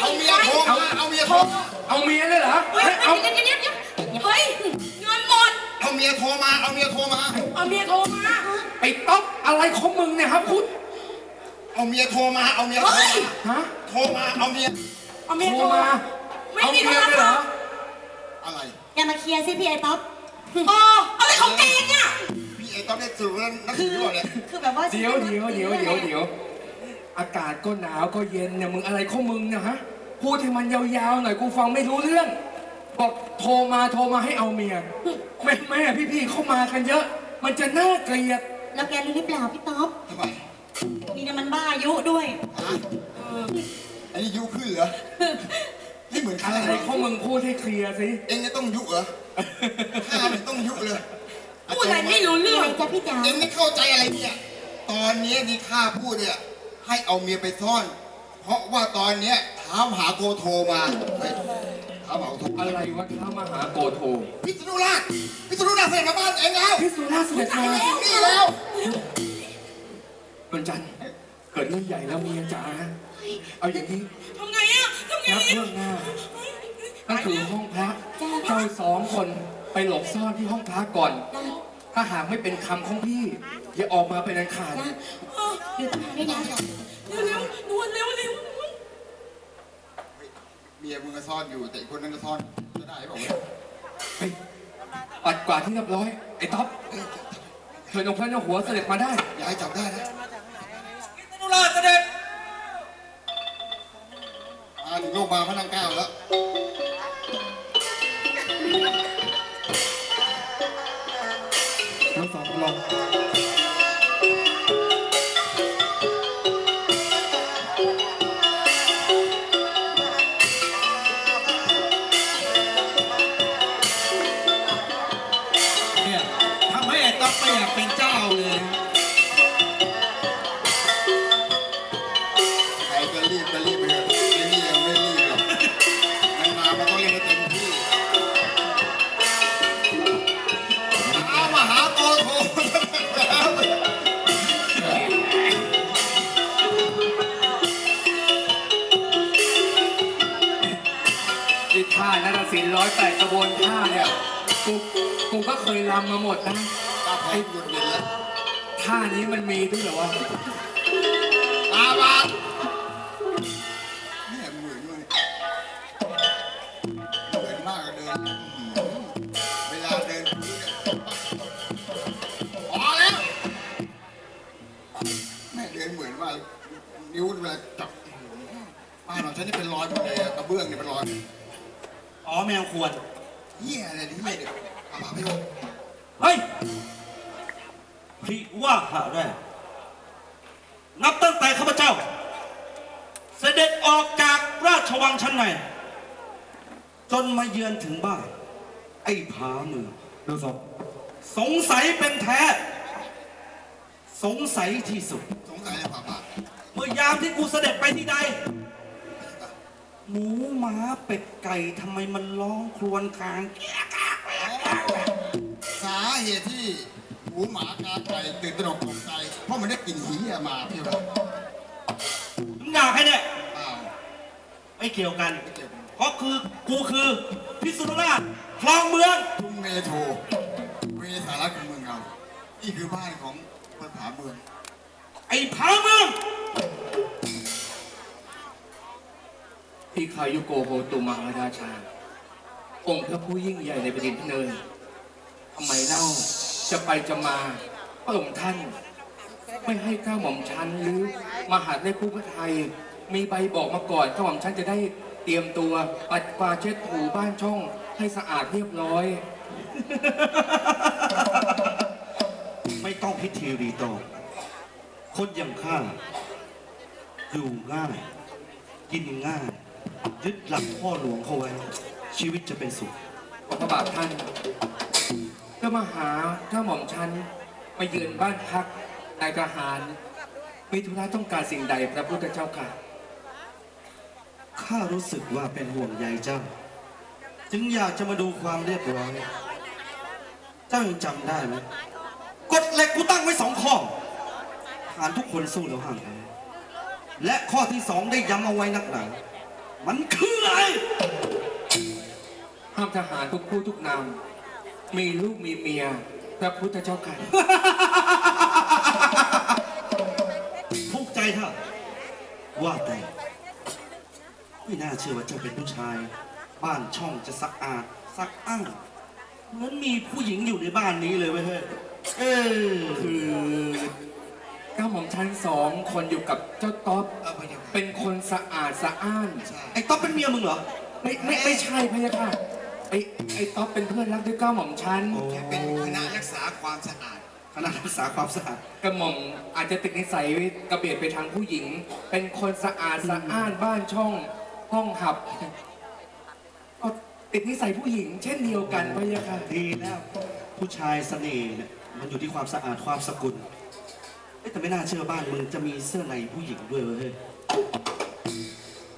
เอาเมียโทรมาเอาเมียโทรมาเอาเมียเลยเหรอเฮ้ยเอาเดี๋ยวเดี๋ยวเดี๋ยวเดี๋ยวเฮ้ยเงินหมด เอาเมียโทรมา เอาเมียโทรมา เอาเมียโทรมาไอ้ต๊อกอะไรของมึงเนี่ยครับพุทธเอาเมียโทรมา เอาเมียโทรเฮ้ยมาฮะโทรมา เอาเมีย เอาเมียโทโทรรมามาไม่เอามีเมียโทรเลยเหรศัอพท์อะไร อย่ามาเคลียร์สิพี่ไอ้ต๊อบเอออะไรของแกเนี่ยพี่ไอ้ต้องได้สื่อว่านักสืบหรือเปล่าเนี่ยคือแบบว่าเดี๋ยวเดี๋ยวเดี๋ยวเดี๋ยวเดี๋ยว อากาศก็หนาวก็เย็นเนี่ยมึงอะไรของมึงเนี่ยฮะพูดให้มันยาวๆหน่อยกูฟังไม่รู้เรื่อง บอกโทรมาโทรมาให้เอาเมียแม่แม่พี่ๆเข้ามากันเยอะ มันจะน่าเกลียดแล้วแกรู้หรือเปล่าพี่ต๊อบทำไมนี่นะมันบ้าอายุด้วยฮะอันนี้ยุขึ้นเหรอนี่เหมือนใครอะไรของมึงพูดให้เคลียร์สิเองจะต้องยุเหรอข้าไม่ต้องยุเลยพูดอะไรไม่รู้มีเรื่ออะไรง จ๊ะพี่จ๋าเองไม่เข้าใจอะไรเนี่ย ตอนนี้ที่ข้าพูดเนี่ย ให้เอาเมียไปซ่อน เพราะว่าตอนเนี้ยถามหาโกโทรมาเฮ้ยถามหาโกโทรอะไรวะท้ามหาโกโทพิษณุราชพิษณุราชเสด็จมาบ้านเองแล้วพิสุราชเสด็จมานี่แล้วนวลจันทร์เกิดเรื่องใหญ่แล้วเมียจ๋าเอาอย่างนี้ทำไงอะทำไงนับอะเรื่องหน้านั่นคือห้องพระเจ้าสองคนไปหลบซ่อนที่ห้องพระก่อน ถ้าหากไม่เป็นคำของพี่ อย่าออกมาเป็นอันขาดอยู่ตรงนั้นด้วยนะเร็วเร็วๆด่วนเร็วเร็วเมียมึงก็ซ่อนอยู่แต่อีกคนนึงก็ซ่อนจะได้บอกว่าไปปัดกวาดที่เรียบร้อย ไอ้ท็อปเชิญองค์พระเจ้าหัวเสด็จมาได้ อย่าให้จับได้นะนุราชเสด็จมาถึงโรงพยาบาลพระนางเก้าแล้ว สองลองเนี่ยทำให้ไอ้ต๊อกไม่อยากเป็นเจ้า เคยรำมาหมดนะตาไผ่หยุดเย็นแล้วท่านี้มันมีด้วยเหรอวะตาบาดเนี่ยเหมือนเลยเหมือนมากอะเดินอื้อหือเวลาเดินพื้นเนี่ยพอแล้วแม่เดินเหมือนว่านิ้วเวลาจับบ้านเราฉันนี่เป็นรอยหมดเลยอะกระเบื้องเนี่ยเป็นรอยอ๋อแมวควรเหี้ยอะไรเนี่ยเหี้ยเนี่ย เฮ้ยพิว่าหาได้ นับตั้งแต่ข้าพเจ้า เสด็จออกจากราชวังชั้นใน จนมาเยือนถึงบ้าน ไอ้ผาเมืองดูศพสงสัยเป็นแท้ สงสัยที่สุด สงสัยเลยป่าป่าเมื่อยามที่กูเสด็จไปที่ใด หมูหมาเป็ดไก่ทำไมมันร้องครวญคราง เหตุที่หมูหมากาไก่ตื่นตระหนกตกใจเพราะมันได้กลิ่นเหี้ยมาพี่ว่ามึงอยากให้เนี่ยเปล่าไม่เกี่ยวกันไม่เกี่ยวกับเพราะคือกูคือพิษณุราชคลองเมืองทุ่งเมโทรเวสาระของเมืองเรานี่คือบ้านของเมืองผาเมืองไอ้ผาเมืองที่คายุโกโหตุมหาราชา องค์พระผู้ยิ่งใหญ่ในแผ่นดินพระเนยทำไมเล่าจะไปจะมาพระองค์ท่าน ไม่ให้ข้าหม่อมชันหรือมหาดในคู่พระไทย มีใบบอกมาก่อนข้าหม่อมชันจะได้เตรียมตัวปัดกวาดเช็ดถูบ้านช่องให้สะอาดเรียบร้อย ไม่ต้องพิธีรีตองคนอย่างข้าอยู่ง่าย กินง่ายยึดหลักพ่อหลวงเขาไว้ ชีวิตจะเป็นสุขพระบาทท่าน ก็มาหาถ้าหม่อมชันมาเยือนบ้านพักนายทหารมีธุระต้องการสิ่งใดพระพุทธเจ้าค่ะ ข้ารู้สึกว่าเป็นห่วงใยเจ้า จึงอยากจะมาดูความเรียบร้อยเจ้ายังจำได้ไหมกฎเหล็กกูตั้งไว้สองข้อฐานทุกคนสู้แล้วห่างแพ้และข้อที่สองได้ย้ำเอาไว้นักหนามันคืออะไรห้ามทหารทุกผู้ทุกนาม มีลูกมีเมียพระพุทธเจ้าค่ะทุกข์ใจเถอะว่าแต่ไม่น่าเชื่อว่าเจ้าเป็นผู้ชาย บ้านช่องจะสะอาดสักอ้างเหมือนมีผู้หญิงอยู่ในบ้านนี้เลยเว้ยเฮ้ยเออคือก้าหม่อมชั้นสองคนอยู่กับเจ้าต๊อบเอาไปยังไงเป็นคนสะอาดสะอ้าน ใช่ไอ้ต๊อบเป็นเมียมึงเหรอ ไม่ไม่ไม่ใช่พะยะค่ะ ไอไอต๊อบเป็นเพื่อนรักด้วยก้าหม่อมชั้นแกเป็นคณะรักษาความสะอาดคณะรักษาความสะอาดกระหม่อมอาจจะติดนิสัยกระเบียดไปทางผู้หญิง เป็นคนสะอาดสะอ้านบ้านช่องห้องหับก็ติดนิสัยผู้หญิง เช่นเดียวกันพะยะค่ะดีแล้วผู้ชายเสน่ห์เนี่ยมันอยู่ที่ความสะอาดความสกุลเอ้ยแต่ไม่น่าเชื่อบ้านมึงจะมีเสื้อในผู้หญิงด้วยเว้ยเฮ้ย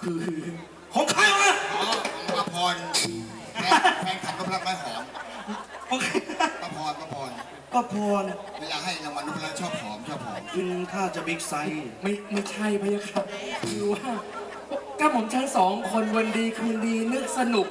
คือ รัตน์ไม้หอมของใครป้าพรป้าพรก็พรเวลาให้รางวัลนพรัตน์ชอบหอมชอบหอมกินข้าวจะบิ๊กไซส์ไม่ไม่ใช่พะยะค่ะคือว่าก้าหม่อมชั้นสองคนวันดีคืนดีนึกสนุก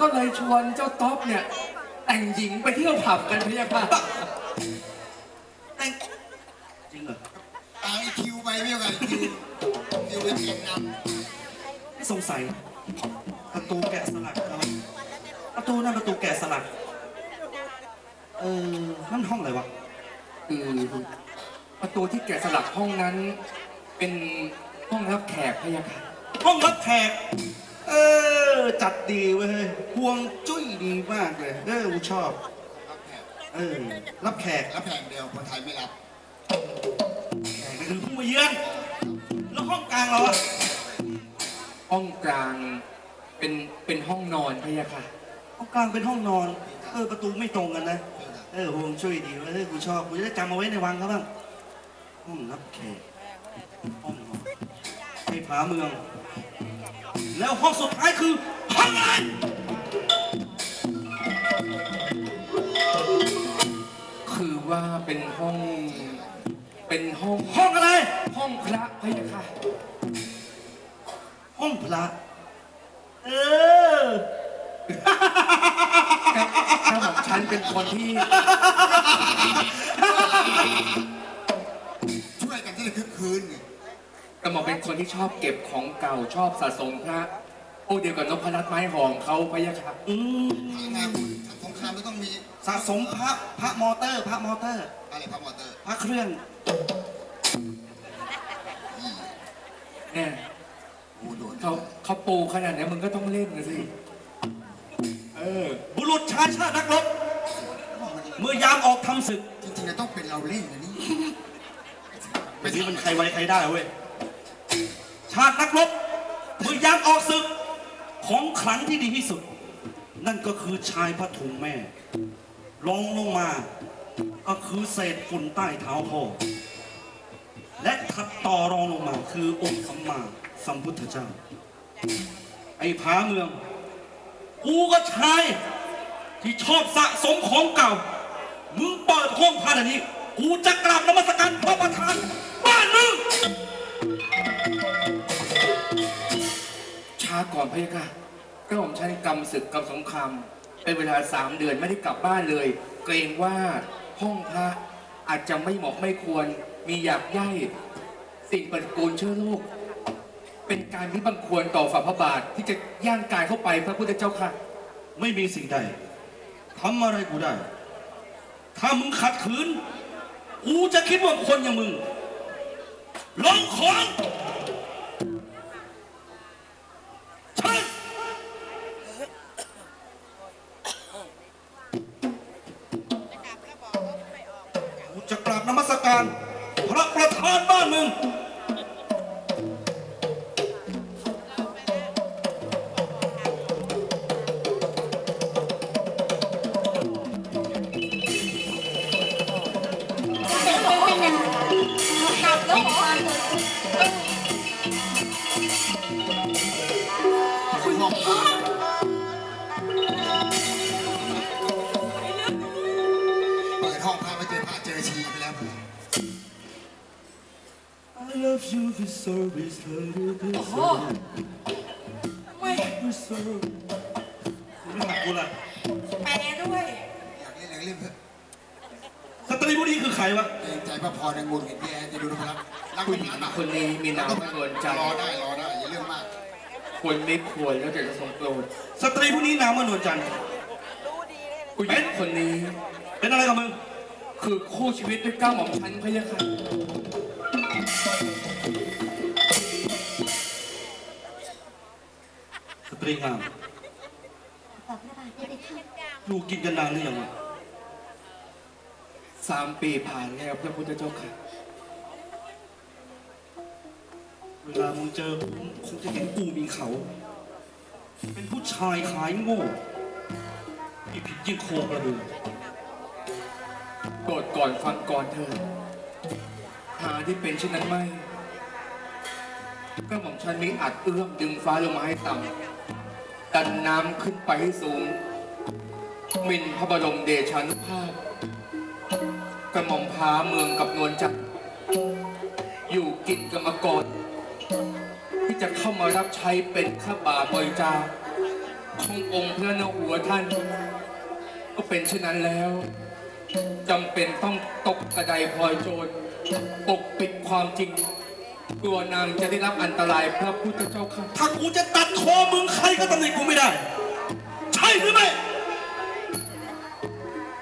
ก็เลยชวนเจ้าต๊อบเนี่ย แต่งหญิงไปเที่ยวผับกันพะยะค่ะแต่งจริงเหรอตามไอคิวไปไม่เอาไงคิวคิวเป็นแกนนไม่สงสัยประตูแกะสลักครับ ประตูนั่นประตูแกะสลัก เออนั่นห้องอะไรวะ คือประตูที่แกะสลักห้องนั้น เป็นห้องรับแขกพะยะค่ะห้องรับแขก เออ จัดดีเว้ยห่วงจุ้ยดีมากเลย เออกูชอบำรับแขกเออ รับแขก รับแขกเดียวคนไทยไม่รับแขกก็คือผู้มาเยือน แล้วห้องกลางเราอะห้องกลางเป็นเป็นห้องนอนพะยะค่ะ ห้องกลางเป็นห้องนอน เออประตูไม่ตรงกันนะ เออห่วงจุ้ยดีเว้ยเออกูชอบกูจะได้จำเอาไว้ในวังเขาบ้างห้องรับแขกห้องนอนให้ผาเมือง แล้วห้องสุดท้ายคือห้องอะไรคือว่าเป็นห้อง เป็นห้อง ห้องอะไร ห้องพระพะยะค่ะ ห้องพระ เออ ถ้าหม่อมฉันเป็นคนที่ช่วยกันที่จะคึกคืนไงกระหม่อมเป็นคนที่ชอบเก็บของเก่าชอบสะสมพระพวกเดียวกับนพรัตน์ไม้หอมเขาพะยะค่ะอืมทางงานคุณทางสงครามไม่ต้องมีสะสมพระพระมอเตอร์ พระมอเตอร์ อะไรพระมอเตอร์พระเครื่องเนี่ยโอ้โดนเขาเขาปูขนาดนี้มึงก็ต้องเล่นนะสิเออ บุรุษชายชาตินักรบ เมื่อยามออกทำศึกจริงๆแล้วต้องเป็นเราเล่นนะนี่ไม่ใช่มันใครไว้ใครได้เว้ย ชาตินักรบ เมื่อยามออกศึก ของขลังที่ดีที่สุด นั่นก็คือชายผ้าถุงแม่รองลงมา ก็คือเศษฝุ่นใต้เท้าพ่อ และถัดต่อรองลงมา คือองค์สัมมาสัมพุทธเจ้า ไอ้ผาเมือง กูก็ชาย ที่ชอบสะสมของเก่า มึงเปิดห้องพระอันนี้ กูจะกราบนมัสการพระประธาน บ้านมึง ช้าก่อนพะยะค่ะกระหม่อมฉันกำศึกกำสงครามเป็นเวลาสามเดือนไม่ได้กลับบ้านเลย เกรงว่าห้องพระอาจจะไม่เหมาะไม่ควรมีหยาบย่ายสิ่งปฏิกูลเชื้อโรค เป็นการที่บังควรต่อฝ่าพระบาทที่จะย่างกายเข้าไปพระพุทธเจ้าค่ะ ไม่มีสิ่งใดทำอะไรกูได้ ถ้ามึงขัดขืน กูจะคิดว่าคนอย่างมึงลองของ กลับแล้วเหรอคุณห้องพระเปิดห้องพระไม่เจอพระเจอชีไปแล้ว I love you this service โอ้โห ไม่หักกูละแปลด้วย อยากเล่นอะไรก็เล่นเถอะสต รีผู้นี้คือใครวะเกรงใจพระพรในงูเห็นพี่แอนจะดูนะครับรักผู้หญิงคนนี้มีนามว่านวลจันทรอร์ได้รอได้อย่าเรื่องมากควรไม่ควรแล้วแต่จะทรงโปรดสตรีผู้นี้นามว่านวลจันทร์ผู้หญิงคนนี้เป็นอะไรกับมึงคือคู่ชีวิตด้วยเก้าหม่อมชันพะยะค่ะสตรีงามอยู่กินกันนานหรือยังวะ สามปีผ่านแล้วพระพุทธเจ้าค่ะ เวลามึงเจอกูคงจะเห็นกูมีเขา เป็นผู้ชายขายโง่ที่ผิดยิ่งโคกระบือโปรดก่อนฟังก่อนเถิดหาที่เป็นเช่นนั้นไม่ก็หม่อมฉันมีอัดเอื้อมดึงฟ้าลงมาให้ต่ำดันน้ำขึ้นไปให้สูงหมินพระบรมเดชานุภาพ กระหม่อมพาเมืองกับนวลจันทร์อยู่กินกันมาก่อนที่จะเข้ามารับใช้เป็นข้าบาบริจาขององค์พระนหัวท่าน ก็เป็นเช่นนั้นแล้วจำเป็นต้องตกกระไดพลอยโจรปกปิดความจริง กลัวนางจะได้รับอันตรายพระพุทธเจ้าค่ะ ถ้ากูจะตัดคอมึงใครก็ตำหนิกูไม่ได้ ใช่หรือไม่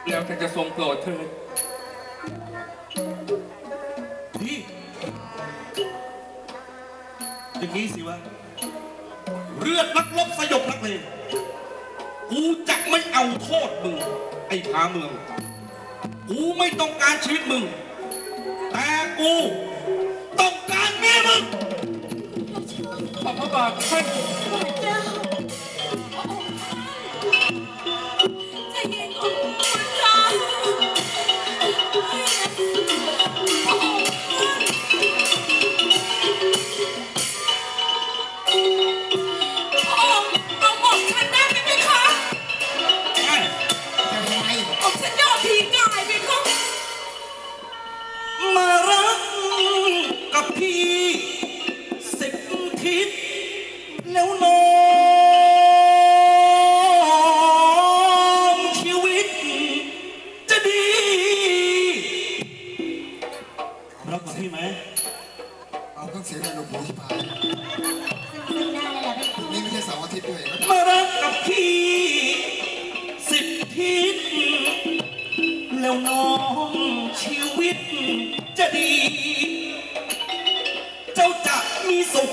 แล้วแต่จะทรงโปรดเถิด อย่างนี้สิวะ เลือดนักลบสยบนักเลงกูจะไม่เอาโทษมึง ไอ้พาเมือง กูไม่ต้องการชีวิตมึง แต่กูต้องการเมียมึงขอบพระบาทท่าน มีสุข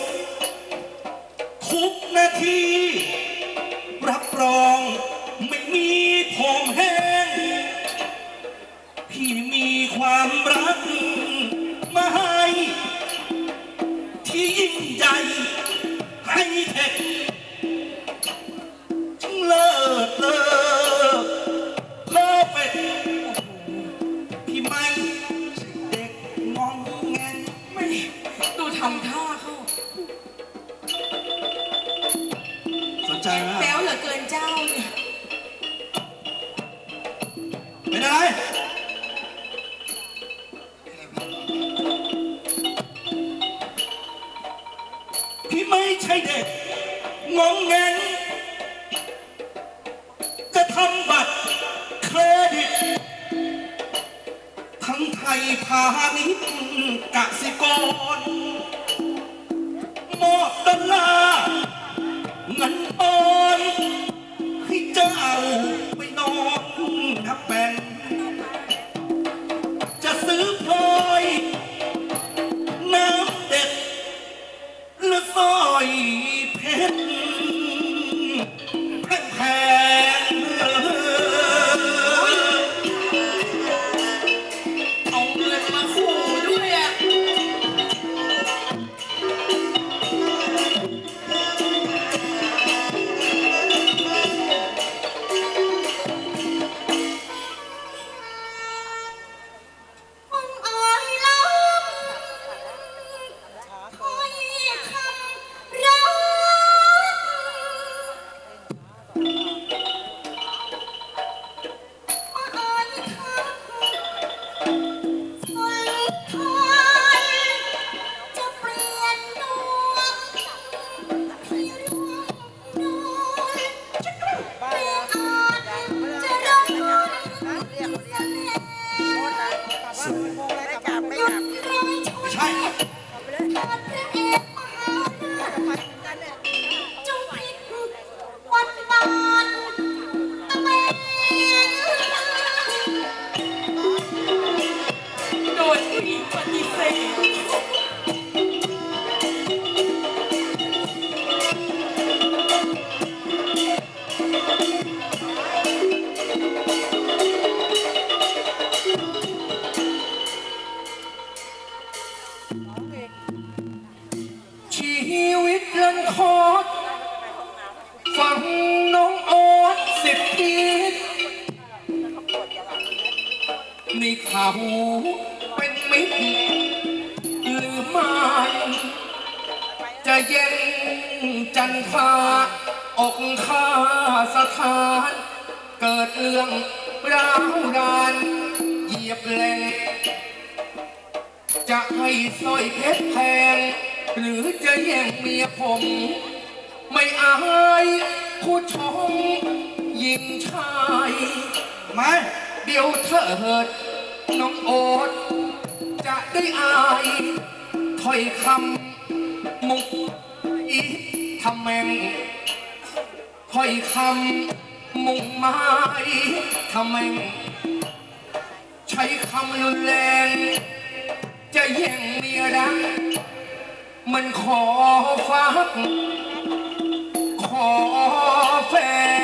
พาณิชย์กสิกรมอบดอลลาร์เงินปอนให้เจ้าไปนอนทับแบง จันทราอกข้าสถาน เกิดเรื่องร้าวรานเหยียบแหลงจะให้สร้อยเพชรแพง หรือจะแย่งเมียผม ไม่อายผู้ชมยิงชายไม่เดี๋ยวเถิดน้องโอ๊ตจะได้อายถ้อยคำมุก อีทำแมงค่อยคำมุงไม้ทำแมงใช้คำรุนแรง จะแย่งเมียดังมันขอฟังขอแฟน